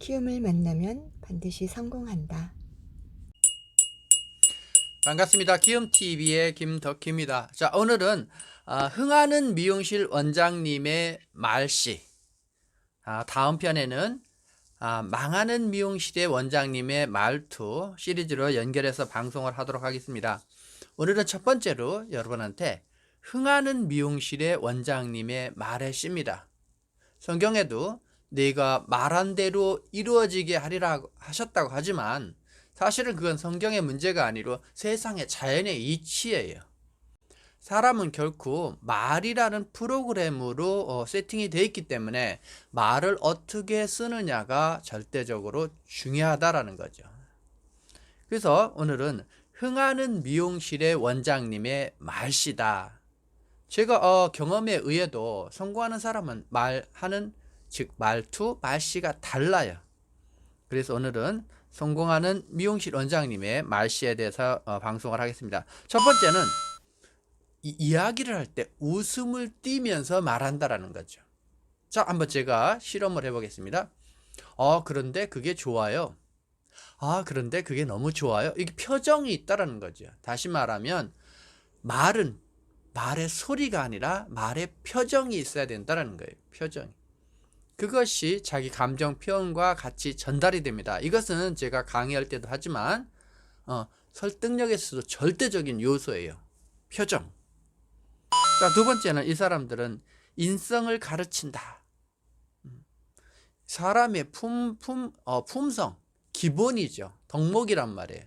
키움을 만나면 반드시 성공한다. 반갑습니다. 기음TV의 김덕희입니다. 자, 오늘은 아, 흥하는 미용실 원장님의 말씨. 아, 다음 편에는 아, 망하는 미용실의 원장님의 말투 시리즈로 연결해서 방송을 하도록 하겠습니다. 오늘은 첫 번째로 여러분한테 흥하는 미용실의 원장님의 말의 씨입니다. 성경에도 네가 말한 대로 이루어지게 하리라 하셨다고 하지만 사실은 그건 성경의 문제가 아니고 세상의 자연의 이치예요. 사람은 결코 말이라는 프로그램으로 어, 세팅이 되어 있기 때문에 말을 어떻게 쓰느냐가 절대적으로 중요하다라는 거죠. 그래서 오늘은 흥하는 미용실의 원장님의 말씨다. 제가 어, 경험에 의해도 성공하는 사람은 말하는 즉 말투, 말씨가 달라요. 그래서 오늘은 성공하는 미용실 원장님의 말씨에 대해서 어, 방송을 하겠습니다. 첫 번째는 이 이야기를 할 때 웃음을 띠면서 말한다라는 거죠. 자, 한번 제가 실험을 해보겠습니다. 어, 그런데 그게 좋아요. 아, 그런데 그게 너무 좋아요. 이게 표정이 있다라는 거죠. 다시 말하면 말은 말의 소리가 아니라 말의 표정이 있어야 된다라는 거예요. 표정이. 그것이 자기 감정 표현과 같이 전달이 됩니다. 이것은 제가 강의할 때도 하지만 어, 설득력에서도 절대적인 요소예요. 표정. 자, 두 번째는 이 사람들은 인성을 가르친다. 음. 사람의 품, 품, 어, 품성, 기본이죠. 덕목이란 말이에요.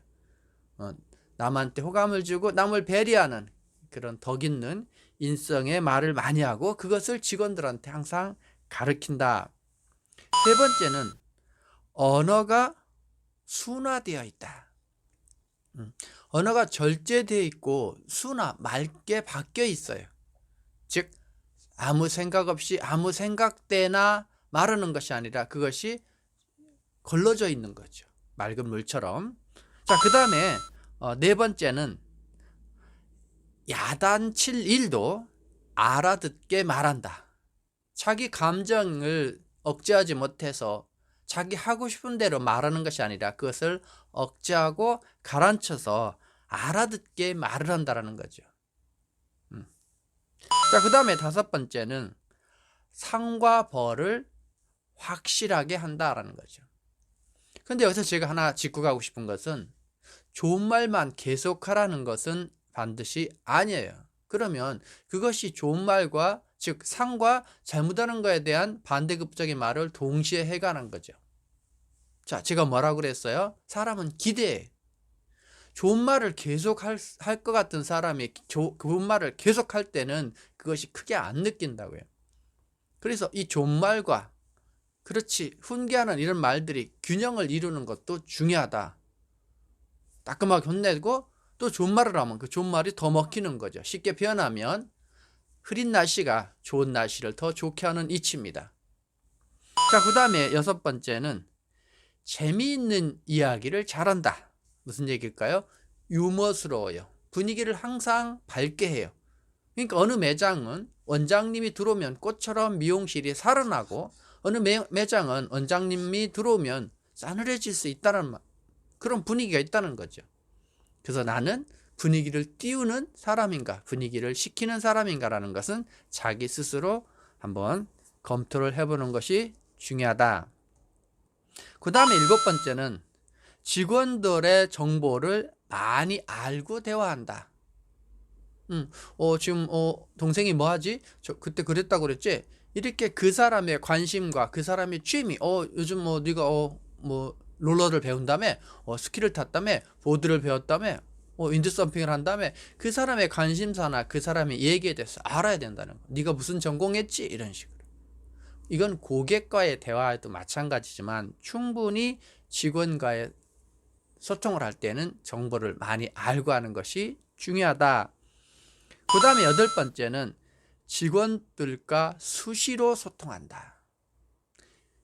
어, 남한테 호감을 주고 남을 배려하는 그런 덕 있는 인성의 말을 많이 하고 그것을 직원들한테 항상 가르친다. 세 번째는 언어가 순화되어 있다. 음, 언어가 절제되어 있고 순화, 맑게 바뀌어 있어요. 즉 아무 생각 없이 아무 생각 때나 말하는 것이 아니라 그것이 걸러져 있는 거죠. 맑은 물처럼. 자, 그 다음에 어, 네 번째는 야단칠 일도 알아듣게 말한다. 자기 감정을 억제하지 못해서 자기 하고 싶은 대로 말하는 것이 아니라 그것을 억제하고 가라앉혀서 알아듣게 말을 한다라는 거죠. 음. 자, 그 다음에 다섯 번째는 상과 벌을 확실하게 한다라는 거죠. 근데 여기서 제가 하나 짚고 가고 싶은 것은 좋은 말만 계속하라는 것은 반드시 아니에요. 그러면 그것이 좋은 말과 즉 상과 잘못하는 것에 대한 반대급적인 말을 동시에 해가는 거죠. 자, 제가 뭐라고 그랬어요? 사람은 기대해. 좋은 말을 계속 할 것 같은 사람이 조, 좋은 말을 계속 할 때는 그것이 크게 안 느낀다고요. 그래서 이 좋은 말과 그렇지 훈계하는 이런 말들이 균형을 이루는 것도 중요하다. 따끔하게 혼내고 또 좋은 말을 하면 그 좋은 말이 더 먹히는 거죠. 쉽게 표현하면 흐린 날씨가 좋은 날씨를 더 좋게 하는 이치입니다. 자, 그 다음에 여섯 번째는 재미있는 이야기를 잘한다. 무슨 얘기일까요? 유머스러워요. 분위기를 항상 밝게 해요. 그러니까 어느 매장은 원장님이 들어오면 꽃처럼 미용실이 살아나고 어느 매, 매장은 원장님이 들어오면 싸늘해질 수 있다는 그런 분위기가 있다는 거죠. 그래서 나는 분위기를 띄우는 사람인가, 분위기를 시키는 사람인가라는 것은 자기 스스로 한번 검토를 해보는 것이 중요하다. 그 다음에 일곱 번째는 직원들의 정보를 많이 알고 대화한다. 음, 어, 지금, 어, 동생이 뭐 하지? 저, 그때 그랬다고 그랬지? 이렇게 그 사람의 관심과 그 사람의 취미, 어, 요즘 뭐, 네가, 어, 뭐, 롤러를 배운 다음에, 어, 스키를 탔다며, 보드를 배웠다며, 어, 인드서핑을 한 다음에 그 사람의 관심사나 그 사람의 얘기에 대해서 알아야 된다는 거. 네가 무슨 전공했지? 이런 식으로. 이건 고객과의 대화에도 마찬가지지만 충분히 직원과의 소통을 할 때는 정보를 많이 알고 하는 것이 중요하다. 그 다음에 여덟 번째는 직원들과 수시로 소통한다.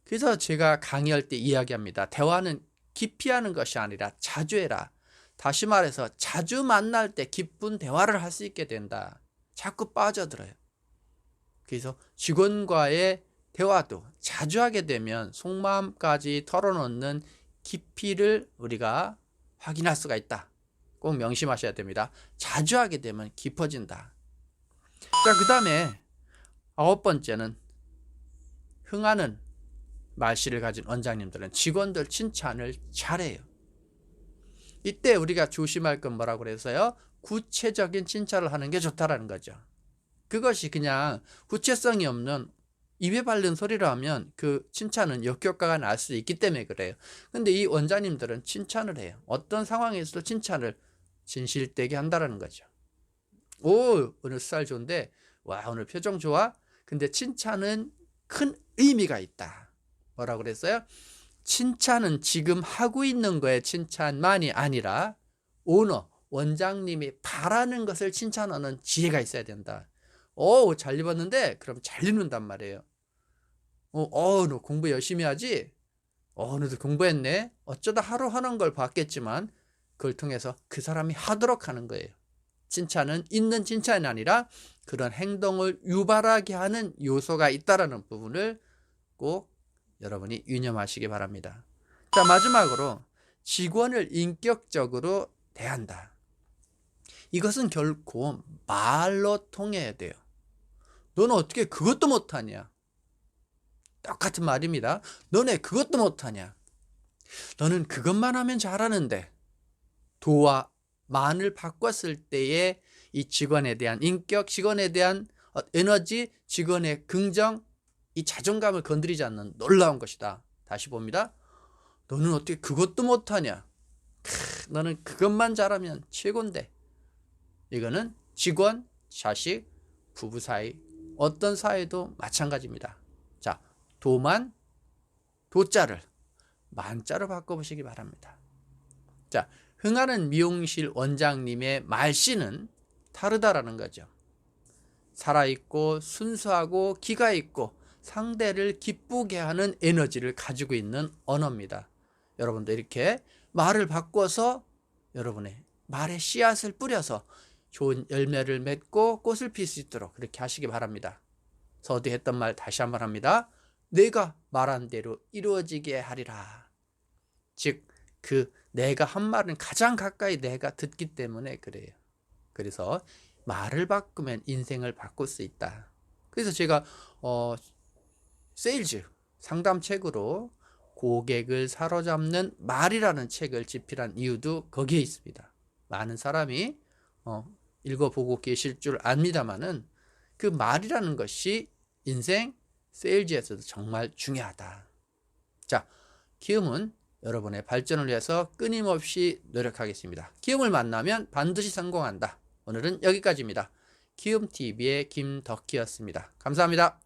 그래서 제가 강의할 때 이야기합니다. 대화는 깊이 하는 것이 아니라 자주 해라. 다시 말해서 자주 만날 때 기쁜 대화를 할 수 있게 된다. 자꾸 빠져들어요. 그래서 직원과의 대화도 자주 하게 되면 속마음까지 털어놓는 깊이를 우리가 확인할 수가 있다. 꼭 명심하셔야 됩니다. 자주 하게 되면 깊어진다. 자, 그 다음에 아홉 번째는 흥하는 말씨를 가진 원장님들은 직원들 칭찬을 잘해요. 이때 우리가 조심할 건 뭐라고 그래서요? 구체적인 칭찬을 하는 게 좋다라는 거죠. 그것이 그냥 구체성이 없는 입에 바른 소리를 하면 그 칭찬은 역효과가 날 수 있기 때문에 그래요. 근데 이 원장님들은 칭찬을 해요. 어떤 상황에서도 칭찬을 진실되게 한다라는 거죠. 오, 오늘 살 좋은데, 와, 오늘 표정 좋아? 근데 칭찬은 큰 의미가 있다. 뭐라고 그랬어요? 칭찬은 지금 하고 있는 거에 칭찬만이 아니라 오너, 원장님이 바라는 것을 칭찬하는 지혜가 있어야 된다. 오, 잘 입었는데? 그럼 잘 입는단 말이에요. 어, 어, 너 공부 열심히 하지? 어, 너도 공부했네? 어쩌다 하루 하는 걸 봤겠지만, 그걸 통해서 그 사람이 하도록 하는 거예요. 칭찬은 있는 칭찬이 아니라 그런 행동을 유발하게 하는 요소가 있다라는 부분을 꼭 여러분이 유념하시기 바랍니다. 자, 마지막으로 직원을 인격적으로 대한다. 이것은 결코 말로 통해야 돼요. 너는 어떻게 그것도 못하냐? 똑같은 말입니다. 너네 그것도 못하냐? 너는 그것만 하면 잘하는데 도와 만을 바꿨을 때의 이 직원에 대한 인격, 직원에 대한 어, 에너지, 직원의 긍정, 이 자존감을 건드리지 않는 놀라운 것이다. 다시 봅니다. 너는 어떻게 그것도 못하냐? 크, 너는 그것만 잘하면 최고인데. 이거는 직원, 자식, 부부 사이, 어떤 사이도 마찬가지입니다. 자, 도만, 도자를 만자로 바꿔보시기 바랍니다. 자, 흥하는 미용실 원장님의 말씨는 다르다라는 거죠. 살아있고 순수하고 기가 있고 상대를 기쁘게 하는 에너지를 가지고 있는 언어입니다. 여러분도 이렇게 말을 바꿔서 여러분의 말의 씨앗을 뿌려서 좋은 열매를 맺고 꽃을 필수 있도록 그렇게 하시기 바랍니다. 서두에 했던 말 다시 한번 합니다. 내가 말한 대로 이루어지게 하리라. 즉, 그 내가 한 말은 가장 가까이 내가 듣기 때문에 그래요. 그래서 말을 바꾸면 인생을 바꿀 수 있다. 그래서 제가 어 세일즈 상담책으로 고객을 사로잡는 말이라는 책을 집필한 이유도 거기에 있습니다. 많은 사람이 어 읽어보고 계실 줄 압니다만은 그 말이라는 것이 인생 세일즈에서도 정말 중요하다. 자, 키움은 여러분의 발전을 위해서 끊임없이 노력하겠습니다. 키움을 만나면 반드시 성공한다. 오늘은 여기까지입니다. 키움TV의 김덕희였습니다. 감사합니다.